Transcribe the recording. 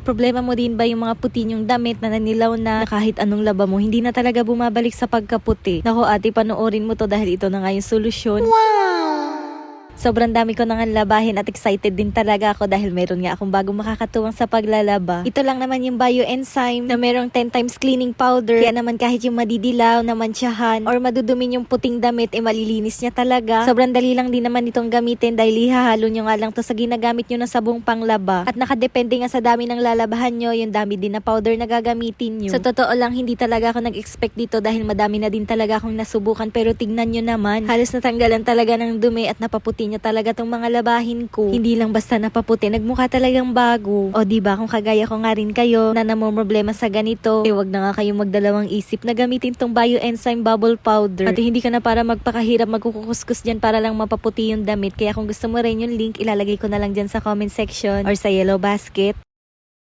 Problema mo din ba yung mga puti yung damit na nanilaw na, kahit anong laba mo, hindi na talaga bumabalik sa pagkaputi? Nako ate, panoorin mo to dahil ito na nga yung solusyon. Sobrang dami ko nang labahin at excited din talaga ako dahil meron nga akong bagong makakatuwang sa paglalaba. Ito lang naman yung bioenzyme na merong 10 times cleaning powder. Kaya naman kahit yung madidilaw, namantsahan, or madudumin yung puting damit, eh malilinis niya talaga. Sobrang dali lang din naman itong gamitin dahil ihahalo nyo nga lang to sa ginagamit nyo ng sabong panglaba. At nakadepende nga sa dami ng lalabahan nyo, yung dami din na powder na gagamitin nyo. Sa totoo lang, hindi talaga ako nag-expect dito dahil madami na din talaga akong nasubukan pero tignan nyo naman, halos natanggalan talaga ng dumi at napaputi niya talaga tong mga labahin ko. Hindi lang basta napaputi, nagmukha talagang bago. O di ba kung kagaya ko nga rin kayo na problema sa ganito, eh wag na nga kayong magdalawang isip na gamitin tong bioenzyme bubble powder. At hindi ka na para magpakahirap magkukuskus dyan para lang mapaputi yung damit. Kaya kung gusto mo rin yung link, ilalagay ko na lang dyan sa comment section or sa yellow basket.